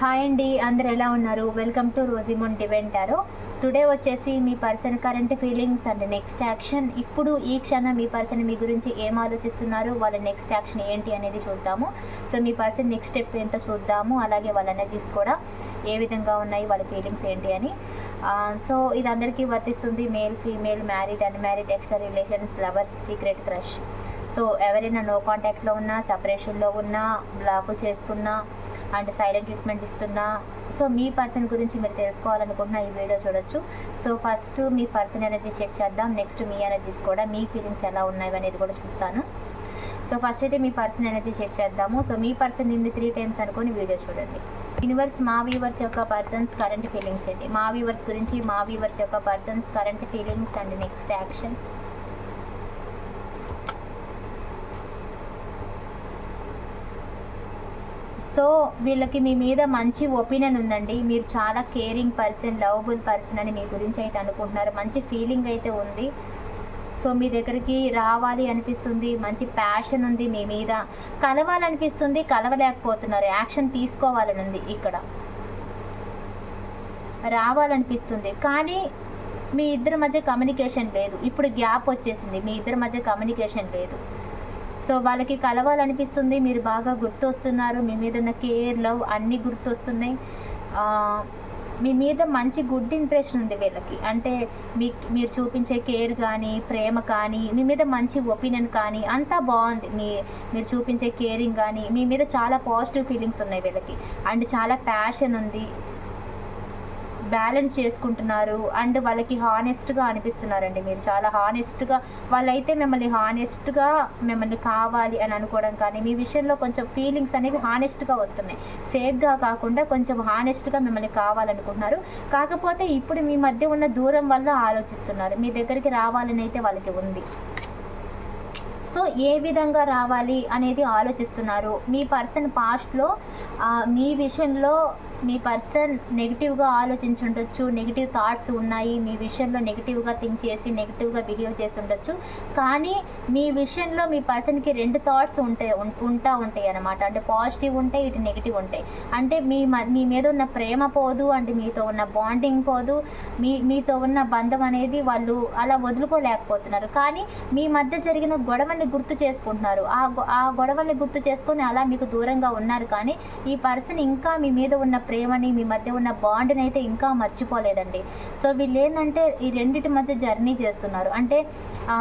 Hi అండి అందరు ఎలా ఉన్నారు? వెల్కమ్ టు రోజిమోన్ డివెంటారో టుడే వచ్చేసి మీ person current feelings and next action ఇప్పుడు ఈ క్షణం మీ పర్సన్ మీ గురించి ఏం ఆలోచిస్తున్నారు? వాళ్ళ నెక్స్ట్ యాక్షన్ ఏంటి అనేది చూద్దాము. సో మీ పర్సన్ నెక్స్ట్ స్టెప్ ఏంటో చూద్దాము. అలాగే వాళ్ళ ఎనర్జీస్ కూడా ఏ విధంగా ఉన్నాయి? వాళ్ళ ఫీలింగ్స్ ఏంటి అని. సో ఇది అందరికీ వర్తిస్తుంది. Male female married unmarried extra relations lovers secret crush so ఎవరైనా నో కాంటాక్ట్లో ఉన్నా సపరేషన్లో ఉన్నా బ్లాక్ చేసుకున్నా అండ్ సైలెంట్ ట్రీట్మెంట్ ఇస్తున్నా. సో మీ పర్సన్ గురించి మీరు తెలుసుకోవాలనుకుంటున్నా ఈ వీడియో చూడొచ్చు. సో ఫస్ట్ మీ పర్సన్ ఎనర్జీ చెక్ చేద్దాం. నెక్స్ట్ మీ ఎనర్జీస్ కూడా మీ ఫీలింగ్స్ ఎలా ఉన్నాయి అనేది కూడా చూస్తాను. సో ఫస్ట్ అయితే మీ పర్సన్ ఎనర్జీ చెక్ చేద్దాము. సో మీ పర్సన్ ఇన్ని త్రీ టైమ్స్ అనుకుని వీడియో చూడండి. యూనివర్స్ మా వ్యూవర్స్ యొక్క పర్సన్స్ కరెంట్ ఫీలింగ్స్ అండి మా వ్యూవర్స్ గురించి మా వ్యూవర్స్ యొక్క persons current feelings and next action so వీళ్ళకి మీ మీద మంచి ఒపీనియన్ ఉందండి. మీరు చాలా కేరింగ్ పర్సన్ లవబుల్ పర్సన్ అని మీ గురించి అయితే అనుకుంటున్నారు. మంచి ఫీలింగ్ అయితే ఉంది. సో మీ దగ్గరికి రావాలి అనిపిస్తుంది. మంచి ప్యాషన్ ఉంది మీ మీద. కలవాలనిపిస్తుంది కలవలేకపోతున్నారు. యాక్షన్ తీసుకోవాలని ఉంది ఇక్కడ. రావాలనిపిస్తుంది. కానీ మీ ఇద్దరి మధ్య కమ్యూనికేషన్ లేదు. ఇప్పుడు గ్యాప్ వచ్చేసింది. మీ ఇద్దరి మధ్య కమ్యూనికేషన్ లేదు. సో వాళ్ళకి కలవాలనిపిస్తుంది. మీరు బాగా గుర్తొస్తున్నారు. మీ మీద ఉన్న కేర్ లవ్ అన్నీ గుర్తొస్తున్నాయి. మీ మీద మంచి గుడ్ ఇంప్రెషన్ ఉంది వీళ్ళకి. అంటే మీ మీరు చూపించే కేర్ కానీ ప్రేమ కానీ మీ మీద మంచి ఒపీనియన్ కానీ అంతా బాగుంది. మీ మీరు చూపించే కేరింగ్ కానీ మీ మీద చాలా పాజిటివ్ ఫీలింగ్స్ ఉన్నాయి వీళ్ళకి. అండ్ చాలా ప్యాషన్ ఉంది. బ్యాలెన్స్ చేసుకుంటున్నారు అండ్ వాళ్ళకి హానెస్ట్గా అనిపిస్తున్నారండి మీరు. చాలా హానెస్ట్గా వాళ్ళైతే మిమ్మల్ని హానెస్ట్గా మిమ్మల్ని కావాలి అని అనుకోవడం కానీ మీ విషయంలో కొంచెం ఫీలింగ్స్ అనేవి హానెస్ట్గా వస్తున్నాయి. ఫేక్గా కాకుండా కొంచెం హానెస్ట్గా మిమ్మల్ని కావాలనుకుంటున్నారు. కాకపోతే ఇప్పుడు మీ మధ్య ఉన్న దూరం వల్ల ఆలోచిస్తున్నారు. మీ దగ్గరికి రావాలని అయితే వాళ్ళకి ఉంది. సో ఏ విధంగా రావాలి అనేది ఆలోచిస్తున్నారు. మీ పర్సన్ పాస్ట్లో మీ విషయంలో మీ పర్సన్ నెగిటివ్గా ఆలోచించుండొచ్చు నెగిటివ్ థాట్స్ ఉన్నాయి మీ విషయంలో నెగిటివ్గా థింక్ చేసి నెగిటివ్గా బిహేవ్ చేసి కానీ మీ విషయంలో మీ పర్సన్కి రెండు థాట్స్ ఉంటాయి ఉంటా ఉంటాయి అన్నమాట. అంటే పాజిటివ్ ఉంటాయి ఇటు నెగిటివ్ ఉంటాయి. అంటే మీ మ- మీ మీద ఉన్న ప్రేమ పోదు అంటే మీతో ఉన్న బాండింగ్ పోదు మీ మీతో ఉన్న బంధం అనేది వాళ్ళు అలా వదులుకోలేకపోతున్నారు. కానీ మీ మధ్య జరిగిన గొడవల్ని గుర్తు చేసుకుంటున్నారు. ఆ గొ- ఆ గొడవల్ని గుర్తు చేసుకొని అలా మీకు దూరంగా ఉన్నారు. కానీ ఈ పర్సన్ ఇంకా మీ మీద ఉన్న ప్రేమని మీ మధ్య ఉన్న బాండ్ని అయితే ఇంకా మర్చిపోలేదండి. సో వీళ్ళు ఏంటంటే ఈ రెండిటి మధ్య జర్నీ చేస్తున్నారు. అంటే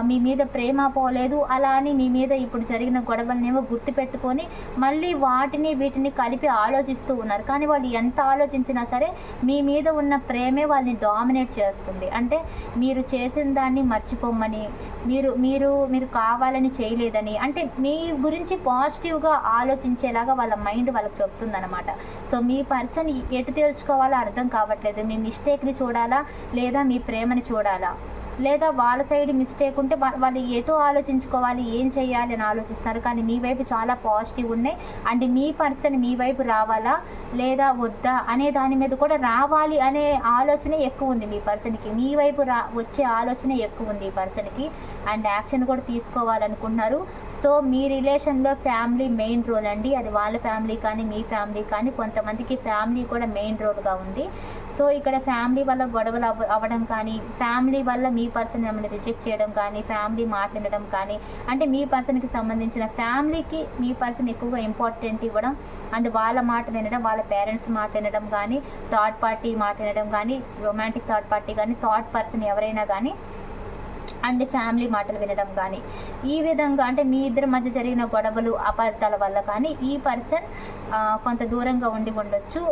మీ మీద ప్రేమ పోలేదు అలా అని మీ మీద ఇప్పుడు జరిగిన గొడవలనేమో గుర్తుపెట్టుకొని మళ్ళీ వాటిని వీటిని కలిపి ఆలోచిస్తూ ఉన్నారు. కానీ వాళ్ళు ఎంత ఆలోచించినా సరే మీ మీద ఉన్న ప్రేమే వాళ్ళని డామినేట్ చేస్తుంది. అంటే మీరు చేసిన దాన్ని మర్చిపోమని మీరు మీరు మీరు కావాలని చేయలేదని అంటే మీ గురించి పాజిటివ్గా ఆలోచించేలాగా వాళ్ళ మైండ్ వాళ్ళకి చెప్తుంది అనమాట సో మీ పర్సన్ ఎటు తేల్చుకోవాలో అర్థం కావట్లేదు. మీ మిస్టేక్ని చూడాలా లేదా మీ ప్రేమని చూడాలా? లేదా వాళ్ళ సైడ్ మిస్టేక్ ఉంటే వాళ్ళు ఎటు ఆలోచించుకోవాలి ఏం చేయాలి అని ఆలోచిస్తారు. కానీ మీ వైపు చాలా పాజిటివ్ ఉన్నాయి. అండ్ మీ పర్సన్ మీ వైపు రావాలా లేదా వద్దా అనే దాని మీద కూడా రావాలి అనే ఆలోచన ఎక్కువ ఉంది మీ పర్సన్కి మీ వైపు రా వచ్చే ఆలోచన ఎక్కువ ఉంది ఈ పర్సన్కి అండ్ యాక్షన్ కూడా తీసుకోవాలనుకుంటున్నారు. సో మీ రిలేషన్లో ఫ్యామిలీ మెయిన్ రోల్ అండి. అది వాళ్ళ ఫ్యామిలీ కానీ మీ ఫ్యామిలీ కానీ కొంతమందికి ఫ్యామిలీ కూడా మెయిన్ రోల్గా ఉంది. సో ఇక్కడ ఫ్యామిలీ వల్ల గొడవలు అవ్వ అవ్వడం కానీ ఫ్యామిలీ వల్ల మీ పర్సన్ మిమ్మల్ని రిజెక్ట్ చేయడం కానీ ఫ్యామిలీ మాట్లాడడం కానీ అంటే మీ పర్సన్కి సంబంధించిన ఫ్యామిలీకి మీ పర్సన్ ఎక్కువగా ఇంపార్టెంట్ ఇవ్వడం అండ్ వాళ్ళ మాట వినడం వాళ్ళ పేరెంట్స్ మాట వినడం కానీ థర్డ్ పార్టీ మాట వినడం కానీ రొమాంటిక్ థర్డ్ పార్టీ కానీ థర్డ్ పర్సన్ ఎవరైనా కానీ అండ్ ఫ్యామిలీ మాటలు వినడం కానీ. ఈ విధంగా అంటే మీ ఇద్దరి మధ్య జరిగిన గొడవలు అపార్థాల వల్ల కానీ ఈ పర్సన్ కొంత దూరంగా ఉండి ఉండొచ్చు.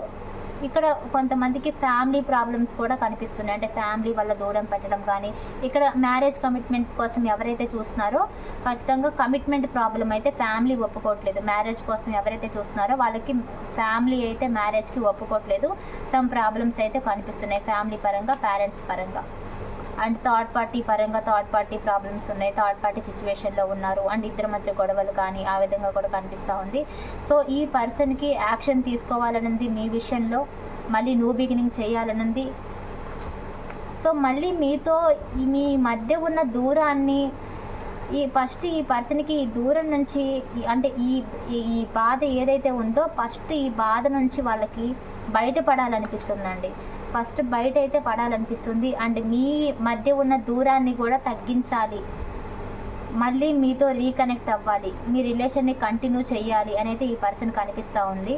ఇక్కడ కొంతమందికి ఫ్యామిలీ ప్రాబ్లమ్స్ కూడా కనిపిస్తున్నాయి. అంటే ఫ్యామిలీ వల్ల దూరం పెట్టడం కానీ ఇక్కడ మ్యారేజ్ కమిట్మెంట్ కోసం ఎవరైతే చూస్తున్నారో ఖచ్చితంగా కమిట్మెంట్ ప్రాబ్లం అయితే ఫ్యామిలీ ఒప్పుకోవట్లేదు. మ్యారేజ్ కోసం ఎవరైతే చూస్తున్నారో వాళ్ళకి ఫ్యామిలీ అయితే మ్యారేజ్కి ఒప్పుకోవట్లేదు. సమ్ ప్రాబ్లమ్స్ అయితే కనిపిస్తున్నాయి ఫ్యామిలీ పరంగా పేరెంట్స్ పరంగా. అండ్ థర్డ్ పార్టీ పరంగా థర్డ్ పార్టీ ప్రాబ్లమ్స్ ఉన్నాయి. థర్డ్ పార్టీ సిచ్యువేషన్లో ఉన్నారు. అండ్ ఇద్దరి మధ్య గొడవలు కానీ ఆ విధంగా కూడా కనిపిస్తూ ఉంది. సో ఈ పర్సన్కి యాక్షన్ తీసుకోవాలనుంది మీ విషయంలో. మళ్ళీ న్యూ బిగినింగ్ చేయాలనుంది. సో మళ్ళీ మీతో ఈ మీ మధ్య ఉన్న దూరాన్ని ఈ ఫస్ట్ ఈ పర్సన్కి ఈ దూరం నుంచి అంటే ఈ ఈ- ఈ బాధ ఏదైతే ఉందో ఫస్ట్ ఈ బాధ నుంచి వాళ్ళకి బయటపడాలనిపిస్తుందండి. ఫస్ట్ బయట అయితే పడాలనిపిస్తుంది. అండ్ మీ మధ్య ఉన్న దూరాన్ని కూడా తగ్గించాలి. మళ్ళీ మీతో రీకనెక్ట్ అవ్వాలి. మీ రిలేషన్ని కంటిన్యూ చేయాలి అనేది ఈ పర్సన్ కనిపిస్తూ ఉంది.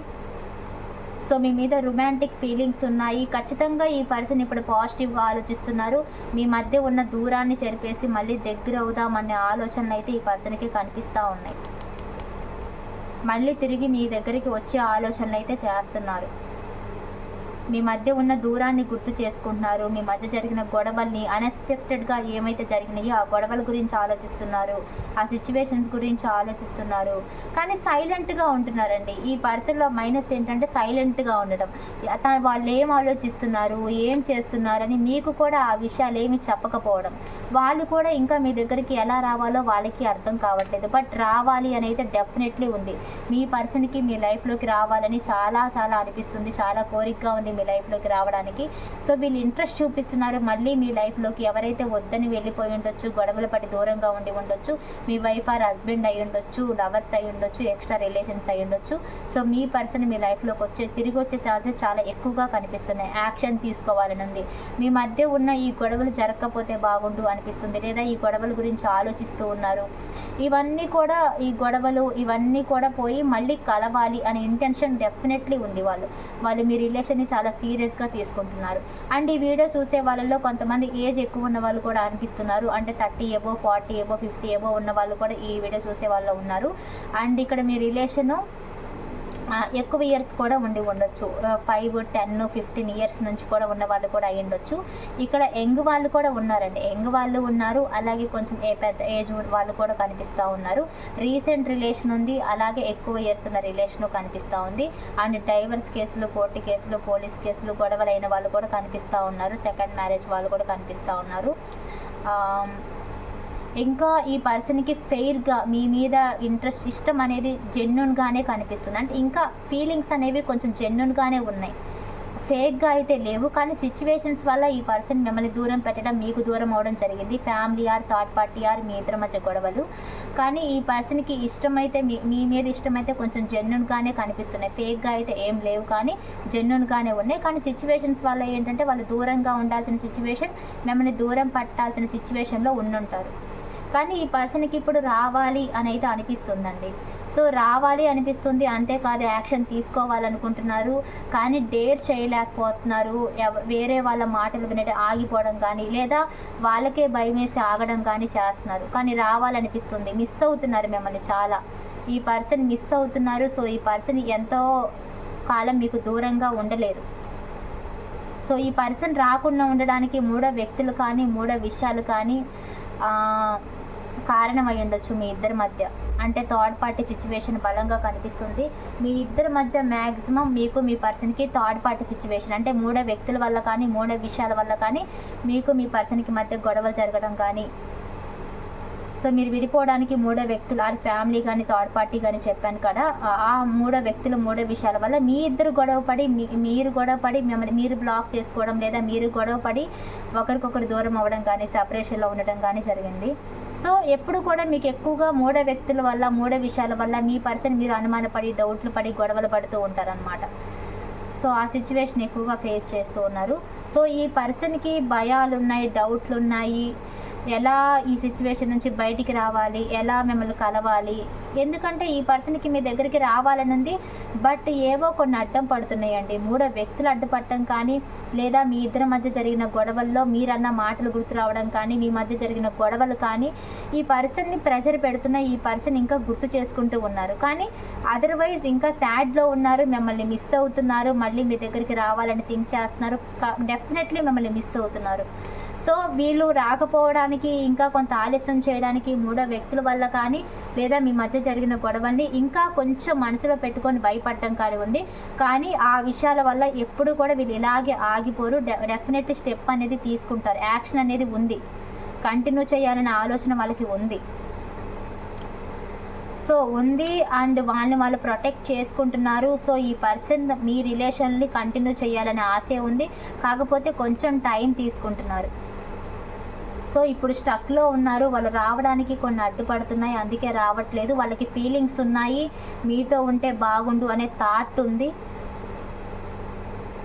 సో మీ మీద రొమాంటిక్ ఫీలింగ్స్ ఉన్నాయి. ఖచ్చితంగా ఈ పర్సన్ ఇప్పుడు పాజిటివ్గా ఆలోచిస్తున్నారు. మీ మధ్య ఉన్న దూరాన్ని చెరిపేసి మళ్ళీ దగ్గర అవుదామనే ఆలోచనలు అయితే ఈ పర్సన్కి కనిపిస్తూ ఉన్నాయి. మళ్ళీ తిరిగి మీ దగ్గరికి వచ్చే ఆలోచనలు అయితే చేస్తున్నారు. మీ మధ్య ఉన్న దూరాన్ని గుర్తు చేసుకుంటున్నారు. మీ మధ్య జరిగిన గొడవల్ని అన్ఎక్స్పెక్టెడ్గా ఏమైతే జరిగినాయో ఆ గొడవల గురించి ఆలోచిస్తున్నారు. ఆ సిచ్యువేషన్స్ గురించి ఆలోచిస్తున్నారు. కానీ సైలెంట్గా ఉంటున్నారండి. ఈ పర్సన్లో మైనస్ ఏంటంటే సైలెంట్గా ఉండడం వాళ్ళు ఏం ఆలోచిస్తున్నారు? ఏం చేస్తున్నారని మీకు కూడా ఆ విషయాలు ఏమి చెప్పకపోవడం. వాళ్ళు కూడా ఇంకా మీ దగ్గరికి ఎలా రావాలో వాళ్ళకి అర్థం కావట్లేదు. బట్ రావాలి అని అయితే డెఫినెట్లీ ఉంది. మీ పర్సన్కి మీ లైఫ్లోకి రావాలని చాలా చాలా అనిపిస్తుంది. చాలా కోరికగా ఉంది. మీ లైఫ్లోకి రావడానికి. సో వీళ్ళు ఇంట్రెస్ట్ చూపిస్తున్నారు. మళ్ళీ మీ లైఫ్లోకి ఎవరైతే వద్దని వెళ్ళిపోయి ఉండొచ్చు గొడవలు పడి దూరంగా ఉండి ఉండొచ్చు మీ వైఫ్ ఆర్ హస్బెండ్ అయి ఉండొచ్చు లవర్స్ అయి ఉండొచ్చు ఎక్స్ట్రా రిలేషన్స్ అయి ఉండొచ్చు. సో మీ పర్సన్ మీ లైఫ్లోకి వచ్చే తిరిగి వచ్చే ఛాన్సెస్ చాలా ఎక్కువగా కనిపిస్తున్నాయి. యాక్షన్ తీసుకోవాలని ఉంది. మీ మధ్య ఉన్న ఈ గొడవలు జరగకపోతే బాగుండు అనిపిస్తుంది లేదా ఈ గొడవల గురించి ఆలోచిస్తూ ఉన్నారు. ఇవన్నీ కూడా ఈ గొడవలు ఇవన్నీ కూడా పోయి మళ్ళీ కలవాలి అనే ఇంటెన్షన్ డెఫినెట్లీ ఉంది వాళ్ళు. వాళ్ళు మీ రిలేషన్ని చాలా సీరియస్గా తీసుకుంటున్నారు. అండ్ ఈ వీడియో చూసే వాళ్ళలో కొంతమంది ఏజ్ ఎక్కువ ఉన్న వాళ్ళు కూడా అనిపిస్తున్నారు. అంటే thirty above forty above fifty above ఉన్న వాళ్ళు కూడా ఈ వీడియో చూసే వాళ్ళు ఉన్నారు. అండ్ ఇక్కడ మీ రిలేషను ఎక్కువ ఇయర్స్ కూడా ఉండి ఉండొచ్చు. ఫైవ్ టెన్ ఫిఫ్టీన్ ఇయర్స్ నుంచి కూడా ఉన్న వాళ్ళు కూడా అయి ఉండొచ్చు. ఇక్కడ యంగ్ వాళ్ళు కూడా ఉన్నారండి. యంగ్ వాళ్ళు ఉన్నారు. అలాగే కొంచెం ఏ పెద్ద ఏజ్ వాళ్ళు కూడా కనిపిస్తూ ఉన్నారు. రీసెంట్ రిలేషన్ ఉంది. అలాగే ఎక్కువ ఇయర్స్ ఉన్న రిలేషన్ కనిపిస్తూ ఉంది. అండ్ డైవర్స్ కేసులు కోర్టు కేసులు పోలీస్ కేసులు గొడవలైన వాళ్ళు కూడా కనిపిస్తూ ఉన్నారు. సెకండ్ మ్యారేజ్ వాళ్ళు కూడా కనిపిస్తూ ఉన్నారు. ఇంకా ఈ పర్సన్కి ఫెయిర్గా మీ మీద ఇంట్రెస్ట్ ఇష్టం అనేది జెన్యున్గానే కనిపిస్తుంది. అంటే ఇంకా ఫీలింగ్స్ అనేవి కొంచెం జెన్యున్గానే ఉన్నాయి. ఫేక్గా అయితే లేవు కానీ సిచ్యువేషన్స్ వల్ల ఈ పర్సన్ మిమ్మల్ని దూరం పెట్టడం మీకు దూరం అవడం జరిగింది. Family or third party or మీ ఇద్దరి మధ్య గొడవలు. కానీ ఈ పర్సన్కి ఇష్టమైతే మీ మీ మీద ఇష్టమైతే కొంచెం జెన్యున్గానే కనిపిస్తున్నాయి. ఫేక్గా అయితే ఏం లేవు కానీ జెన్యున్గానే ఉన్నాయి. కానీ సిచ్యువేషన్స్ వల్ల ఏంటంటే వాళ్ళు దూరంగా ఉండాల్సిన సిచ్యువేషన్ మిమ్మల్ని దూరం పట్టాల్సిన సిచ్యువేషన్లో ఉండుంటారు. కానీ ఈ పర్సన్కి ఇప్పుడు రావాలి అని అయితే అనిపిస్తుందండి. సో రావాలి అనిపిస్తుంది. అంతేకాదు యాక్షన్ తీసుకోవాలనుకుంటున్నారు. కానీ డేర్ చేయలేకపోతున్నారు. వేరే వాళ్ళ మాటలు వినట ఆగిపోవడం కానీ లేదా వాళ్ళకే భయం వేసి ఆగడం కానీ చేస్తున్నారు. కానీ రావాలనిపిస్తుంది. మిస్ అవుతున్నారు మిమ్మల్ని చాలా. ఈ పర్సన్ మిస్ అవుతున్నారు. సో ఈ పర్సన్ ఎంతో కాలం మీకు దూరంగా ఉండలేరు. సో ఈ పర్సన్ రాకుండా ఉండడానికి మూడో వ్యక్తులు కానీ మూడో విషయాలు కానీ కారణమై ఉండొచ్చు మీ ఇద్దరి మధ్య. అంటే థర్డ్ పార్టీ సిచ్యువేషన్ బలంగా కనిపిస్తుంది. మీ ఇద్దరి మధ్య మ్యాక్సిమం మీకు మీ పర్సన్కి థర్డ్ పార్టీ సిచ్యువేషన్. అంటే మూడో వ్యక్తుల వల్ల కానీ మూడో విషయాల వల్ల కానీ మీకు మీ పర్సన్కి మధ్య గొడవలు జరగడం కానీ. సో మీరు విడిపోవడానికి మూడో వ్యక్తులు ఆ ఫ్యామిలీ కానీ థర్డ్ పార్టీ కానీ చెప్పాను కదా ఆ- మూడో వ్యక్తులు మూడో విషయాల వల్ల మీ ఇద్దరు గొడవ పడి మీ- మీరు గొడవ పడి మిమ్మల్ని మీరు బ్లాక్ చేసుకోవడం లేదా మీరు గొడవ పడి ఒకరికొకరు దూరం అవ్వడం కానీ సపరేషన్లో ఉండడం కానీ జరిగింది. సో ఎప్పుడు కూడా మీకు ఎక్కువగా మూడో వ్యక్తుల వల్ల మూడో విషయాల వల్ల మీ పర్సన్ మీరు అనుమానపడి డౌట్లు పడి గొడవలు పడుతూ ఉంటారనమాట సో ఆ సిచ్యువేషన్ ఎక్కువగా ఫేస్ చేస్తూ ఉన్నారు. సో ఈ పర్సన్కి భయాలు ఉన్నాయి డౌట్లు ఉన్నాయి ఎలా ఈ సిచ్యువేషన్ నుంచి బయటికి రావాలి? ఎలా మిమ్మల్ని కలవాలి? ఎందుకంటే ఈ పర్సన్కి మీ దగ్గరికి రావాలని ఉంది బట్ ఏవో కొన్ని అడ్డం పడుతున్నాయండి. మూడో వ్యక్తులు అడ్డుపడటం కానీ లేదా మీ ఇద్దరి మధ్య జరిగిన గొడవల్లో మీరన్న మాటలు గుర్తు రావడం కానీ మీ మధ్య జరిగిన గొడవలు కానీ ఈ పర్సన్ని ప్రెషర్ పెడుతున్న ఈ పర్సన్ ఇంకా గుర్తు చేసుకుంటూ ఉన్నారు. కానీ అదర్వైజ్ ఇంకా సాడ్లో ఉన్నారు మిమ్మల్ని మిస్ అవుతున్నారు మళ్ళీ మీ దగ్గరికి రావాలని థింక్ చేస్తున్నారు. డెఫినెట్లీ మిమ్మల్ని మిస్ అవుతున్నారు. సో వీళ్ళు రాకపోవడానికి ఇంకా కొంత ఆలస్యం చేయడానికి మూడో వ్యక్తుల వల్ల కానీ లేదా మీ మధ్య జరిగిన గొడవల్ని ఇంకా కొంచెం మనసులో పెట్టుకొని భయపడటం కానీ ఉంది. కానీ ఆ విషయాల వల్ల ఎప్పుడు కూడా వీళ్ళు ఇలాగే ఆగిపోరు. డెఫినెట్ స్టెప్ అనేది తీసుకుంటారు. యాక్షన్ అనేది ఉంది. కంటిన్యూ చేయాలనే ఆలోచన వాళ్ళకి ఉంది. సో ఉంది అండ్ వాళ్ళని వాళ్ళు ప్రొటెక్ట్ చేసుకుంటున్నారు. సో ఈ పర్సన్ మీ రిలేషన్ని కంటిన్యూ చేయాలనే ఆశ ఉంది. కాకపోతే కొంచెం టైం తీసుకుంటున్నారు. సో ఇప్పుడు స్టక్లో ఉన్నారు. వాళ్ళు రావడానికి కొన్ని అడ్డుపడుతున్నాయి. అందుకే రావట్లేదు. వాళ్ళకి ఫీలింగ్స్ ఉన్నాయి. మీతో ఉంటే బాగుండు అనే థాట్ ఉంది.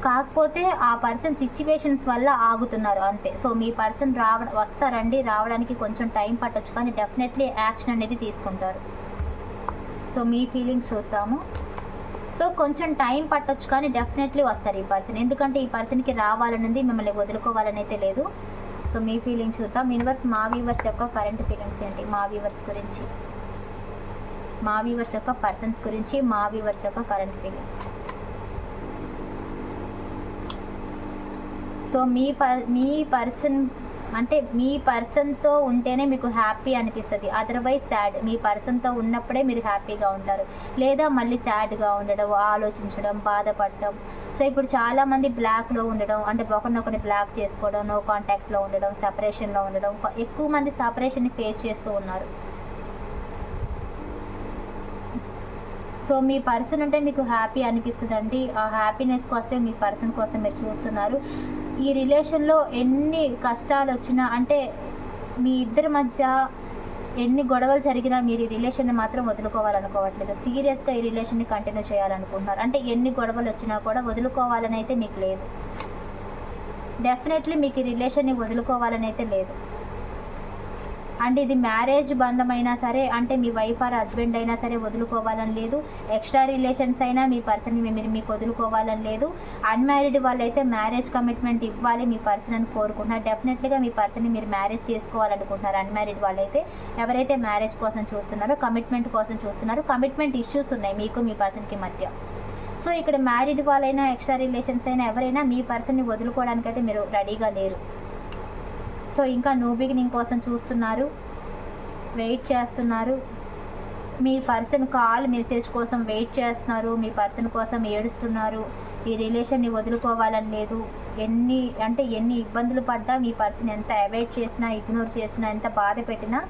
కాకపోతే ఆ పర్సన్ సిచ్యువేషన్స్ వల్ల ఆగుతున్నారు. అంతే. సో మీ పర్సన్ రావ వస్తారండి. రావడానికి కొంచెం టైం పట్టొచ్చు. కానీ డెఫినెట్లీ యాక్షన్ అనేది తీసుకుంటారు. సో మీ ఫీలింగ్స్ చూద్దాము. సో కొంచెం టైం పట్టొచ్చు కానీ డెఫినెట్లీ వస్తారు ఈ పర్సన్ ఎందుకంటే ఈ పర్సన్కి రావాలనేది మిమ్మల్ని వదులుకోవాలని అయితే లేదు. సో మీ ఫీలింగ్స్ చూద్దాం. యూనివర్స్ మా వీవర్స్ యొక్క కరెంట్ ఫీలింగ్స్ ఏంటి? మా వీవర్స్ గురించి. మా వీవర్స్ యొక్క పర్సన్స్ గురించి మా వీవర్స్ యొక్క కరెంట్ ఫీలింగ్స్ సో మీ ప మీ పర్సన్ అంటే మీ పర్సన్తో ఉంటేనే మీకు హ్యాపీ అనిపిస్తుంది. Otherwise sad. మీ పర్సన్తో ఉన్నప్పుడే మీరు హ్యాపీగా ఉంటారు. లేదా మళ్ళీ సాడ్గా ఉండడం ఆలోచించడం బాధపడటం సో ఇప్పుడు చాలామంది బ్లాక్లో ఉండడం అంటే ఒకరినొకరిని బ్లాక్ చేసుకోవడం నో కాంటాక్ట్లో ఉండడం సపరేషన్లో ఉండడం ఎక్కువ మంది సపరేషన్ని ఫేస్ చేస్తూ ఉన్నారు. సో మీ పర్సన్ ఉంటే మీకు హ్యాపీ అనిపిస్తుందండి. ఆ హ్యాపీనెస్ కోసమే మీ పర్సన్ కోసం మీరు చూస్తున్నారు. ఈ రిలేషన్లో ఎన్ని కష్టాలు వచ్చినా అంటే మీ ఇద్దరి మధ్య ఎన్ని గొడవలు జరిగినా మీరు ఈ రిలేషన్ని మాత్రం వదులుకోవాలనుకోవట్లేదు. సీరియస్గా ఈ రిలేషన్ని కంటిన్యూ చేయాలనుకుంటున్నారు. అంటే ఎన్ని గొడవలు వచ్చినా కూడా వదులుకోవాలని అయితే మీకు లేదు. డెఫినెట్లీ మీకు ఈ రిలేషన్ని వదులుకోవాలని అయితే లేదు. అండ్ ఇది మ్యారేజ్ బంధమైనా సరే అంటే మీ వైఫ్ ఆర్ హస్బెండ్ అయినా సరే వదులుకోవాలని లేదు. ఎక్స్ట్రా రిలేషన్స్ అయినా మీ పర్సన్ని మీరు మీకు వదులుకోవాలని లేదు. అన్మ్యారీడ్ వాళ్ళైతే మ్యారేజ్ కమిట్మెంట్ ఇవ్వాలి మీ పర్సన్ అని కోరుకుంటున్నారు. డెఫినెట్లీగా మీ పర్సన్ని మీరు మ్యారేజ్ చేసుకోవాలనుకుంటున్నారు అన్మ్యారీడ్ వాళ్ళైతే. ఎవరైతే మ్యారేజ్ కోసం చూస్తున్నారో కమిట్మెంట్ కోసం చూస్తున్నారో కమిట్మెంట్ ఇష్యూస్ ఉన్నాయి మీకు మీ పర్సన్కి మధ్య. సో ఇక్కడ మ్యారీడ్ వాళ్ళైనా ఎక్స్ట్రా రిలేషన్స్ అయినా ఎవరైనా మీ పర్సన్ని వదులుకోవడానికైతే మీరు రెడీగా లేరు. సో ఇంకా న్యూ బిగినింగ్ కోసం చూస్తున్నారు. వెయిట్ చేస్తున్నారు. మీ పర్సన్ కాల్ మెసేజ్ కోసం వెయిట్ చేస్తున్నారు. మీ పర్సన్ కోసం ఏడుస్తున్నారు. ఈ రిలేషన్ని వదులుకోవాలని లేదు. ఎన్ని అంటే ఎన్ని ఇబ్బందులు పడ్డా మీ పర్సన్ ఎంత అవాయిడ్ చేసినా ఇగ్నోర్ చేసినా ఎంత బాధ పెట్టినా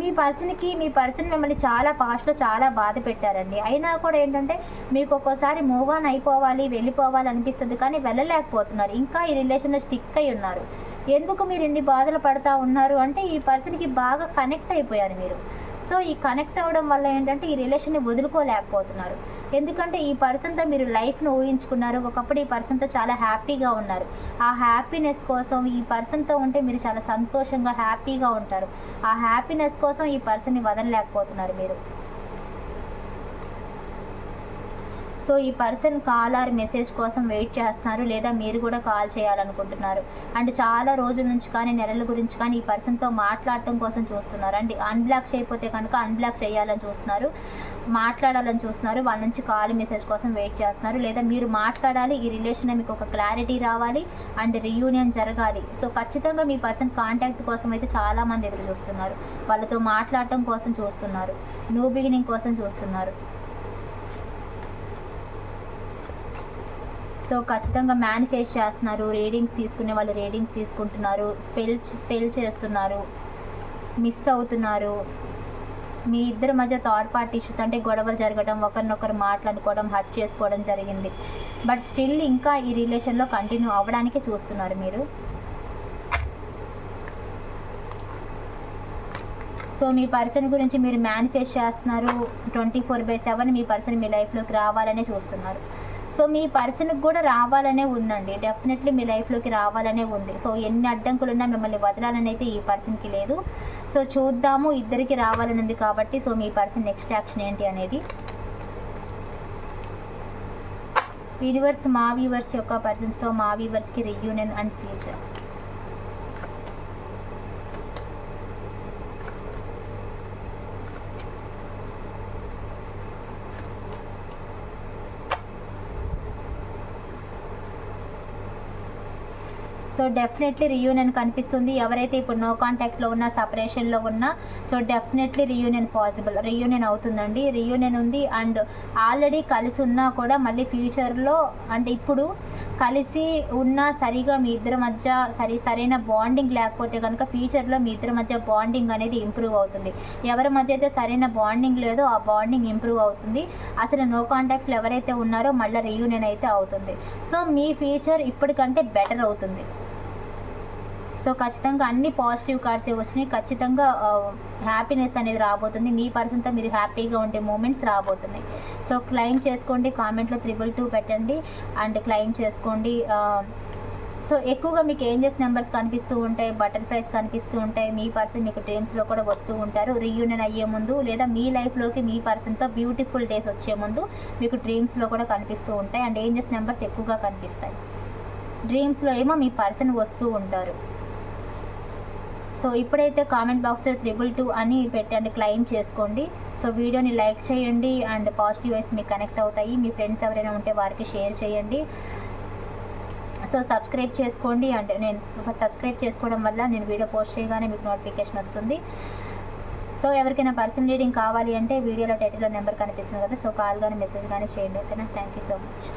మీ పర్సన్కి మీ పర్సన్ మిమ్మల్ని చాలా పాస్ట్లో చాలా బాధ పెట్టారండి. అయినా కూడా ఏంటంటే మీకు ఒక్కోసారి మూవ్ ఆన్ అయిపోవాలి వెళ్ళిపోవాలి అనిపిస్తుంది కానీ వెళ్ళలేకపోతున్నారు. ఇంకా ఈ రిలేషన్లో స్టిక్ అయి ఉన్నారు. ఎందుకు మీరు ఇన్ని బాధలు పడతా ఉన్నారు? అంటే ఈ పర్సన్కి బాగా కనెక్ట్ అయిపోయారు మీరు. సో ఈ కనెక్ట్ అవ్వడం వల్ల ఏంటంటే ఈ రిలేషన్ని వదులుకోలేకపోతున్నారు. ఎందుకంటే ఈ పర్సన్తో మీరు లైఫ్ను ఊహించుకున్నారు. ఒకప్పుడు ఈ పర్సన్తో చాలా హ్యాపీగా ఉన్నారు. ఆ హ్యాపీనెస్ కోసం ఈ పర్సన్తో ఉంటే మీరు చాలా సంతోషంగా హ్యాపీగా ఉంటారు. ఆ హ్యాపీనెస్ కోసం ఈ పర్సన్ని వదలలేకపోతున్నారు మీరు. సో ఈ పర్సన్ కాల్ ఆర్ మెసేజ్ కోసం వెయిట్ చేస్తున్నారు లేదా మీరు కూడా కాల్ చేయాలనుకుంటున్నారు. అండ్ చాలా రోజుల నుంచి కానీ నెలల గురించి కానీ ఈ పర్సన్తో మాట్లాడటం కోసం చూస్తున్నారు. అండ్ అన్బ్లాక్ చేయకపోతే కనుక అన్బ్లాక్ చేయాలని చూస్తున్నారు. మాట్లాడాలని చూస్తున్నారు. వాళ్ళ నుంచి కాల్ మెసేజ్ కోసం వెయిట్ చేస్తున్నారు. లేదా మీరు మాట్లాడాలి ఈ రిలేషన్ మీకు ఒక క్లారిటీ రావాలి అండ్ రియూనియన్ జరగాలి. సో ఖచ్చితంగా మీ పర్సన్ కాంటాక్ట్ కోసం అయితే చాలామంది ఎదురు చూస్తున్నారు. వాళ్ళతో మాట్లాడటం కోసం చూస్తున్నారు. న్యూ బిగినింగ్ కోసం చూస్తున్నారు. సో ఖచ్చితంగా మేనిఫెస్ట్ చేస్తున్నారు. రీడింగ్స్ తీసుకునే వాళ్ళు రీడింగ్స్ తీసుకుంటున్నారు. స్పెల్ స్పెల్ చేస్తున్నారు. మిస్ అవుతున్నారు. మీ ఇద్దరి మధ్య థర్డ్ పార్టీ ఇష్యూస్ అంటే గొడవలు జరగడం ఒకరినొకరు మాట్లాడుకోవడం హర్ట్ చేసుకోవడం జరిగింది. బట్ స్టిల్ ఇంకా ఈ రిలేషన్లో కంటిన్యూ అవ్వడానికే చూస్తున్నారు మీరు. సో మీ పర్సన్ గురించి మీరు మేనిఫెస్ట్ చేస్తున్నారు. ట్వంటీ ఫోర్ బై సెవెన్ మీ పర్సన్ మీ లైఫ్లోకి రావాలనే చూస్తున్నారు. సో మీ పర్సన్కి కూడా రావాలనే ఉందండి. డెఫినెట్లీ మీ లైఫ్లోకి రావాలనే ఉంది. సో ఎన్ని అడ్డంకులున్నా మిమ్మల్ని వదలాలని అయితే ఈ పర్సన్కి లేదు. సో చూద్దాము ఇద్దరికి రావాలని ఉంది కాబట్టి సో మీ పర్సన్ నెక్స్ట్ యాక్షన్ ఏంటి అనేది. యూనివర్స్ మా వ్యూవర్స్ యొక్క పర్సన్స్తో మా వ్యూవర్స్కి reunion and future so definitely reunion కనిపిస్తుంది. ఎవరైతే ఇప్పుడు నో కాంటాక్ట్లో ఉన్న సపరేషన్లో ఉన్నా so definitely reunion possible reunion అవుతుందండి. రియూనియన్ ఉంది అండ్ ఆల్రెడీ కలిసి ఉన్నా కూడా మళ్ళీ ఫ్యూచర్లో అంటే ఇప్పుడు కలిసి ఉన్నా సరిగా మీ ఇద్దరి మధ్య సరి సరైన బాండింగ్ లేకపోతే కనుక ఫ్యూచర్లో మీ ఇద్దరి మధ్య బాండింగ్ అనేది ఇంప్రూవ్ అవుతుంది. ఎవరి మధ్య అయితే సరైన బాండింగ్ లేదో ఆ బాండింగ్ ఇంప్రూవ్ అవుతుంది. అసలు నో కాంటాక్ట్లు ఎవరైతే ఉన్నారో మళ్ళీ రియూనియన్ అయితే అవుతుంది. సో మీ ఫ్యూచర్ ఇప్పటికంటే బెటర్ అవుతుంది. సో ఖచ్చితంగా అన్ని పాజిటివ్ కార్డ్స్ వచ్చినాయి. ఖచ్చితంగా హ్యాపీనెస్ అనేది రాబోతుంది. మీ పర్సన్తో మీరు హ్యాపీగా ఉండే మూమెంట్స్ రాబోతున్నాయి. సో క్లెయిమ్ చేసుకోండి. కామెంట్లో త్రిబుల్ టూ పెట్టండి. అండ్ క్లెయిమ్ చేసుకోండి. సో ఎక్కువగా మీకు ఏంజెస్ నెంబర్స్ కనిపిస్తూ ఉంటాయి. బటర్ఫ్లైస్ కనిపిస్తూ ఉంటాయి. మీ పర్సన్ మీకు డ్రీమ్స్లో కూడా వస్తూ ఉంటారు. రీయూనియన్ అయ్యే ముందు లేదా మీ లైఫ్లోకి మీ పర్సన్తో బ్యూటిఫుల్ డేస్ వచ్చే ముందు మీకు డ్రీమ్స్లో కూడా కనిపిస్తూ ఉంటాయి. అండ్ ఏంజెస్ నెంబర్స్ ఎక్కువగా కనిపిస్తాయి. డ్రీమ్స్లో ఏమో మీ పర్సన్ వస్తూ ఉంటారు. సో ఇప్పుడైతే కామెంట్ బాక్స్లో త్రిబుల్ టూ అని పెట్టండి క్లెయిమ్ చేసుకోండి. సో వీడియోని లైక్ చేయండి అండ్ పాజిటివ్ వైస్ మీకు కనెక్ట్ అవుతాయి. మీ ఫ్రెండ్స్ ఎవరైనా ఉంటే వారికి షేర్ చేయండి. సో సబ్స్క్రైబ్ చేసుకోండి అండ్ నేను సబ్స్క్రైబ్ చేసుకోవడం వల్ల నేను వీడియో పోస్ట్ చేయగానే మీకు నోటిఫికేషన్ వస్తుంది. సో ఎవరికైనా పర్సనల్ రీడింగ్ కావాలి అంటే వీడియోలో టైటిల్లో నెంబర్ కనిపిస్తుంది కదా సో కాల్ కానీ మెసేజ్ కానీ చేయండి. ఓకేనా? Thank you so much.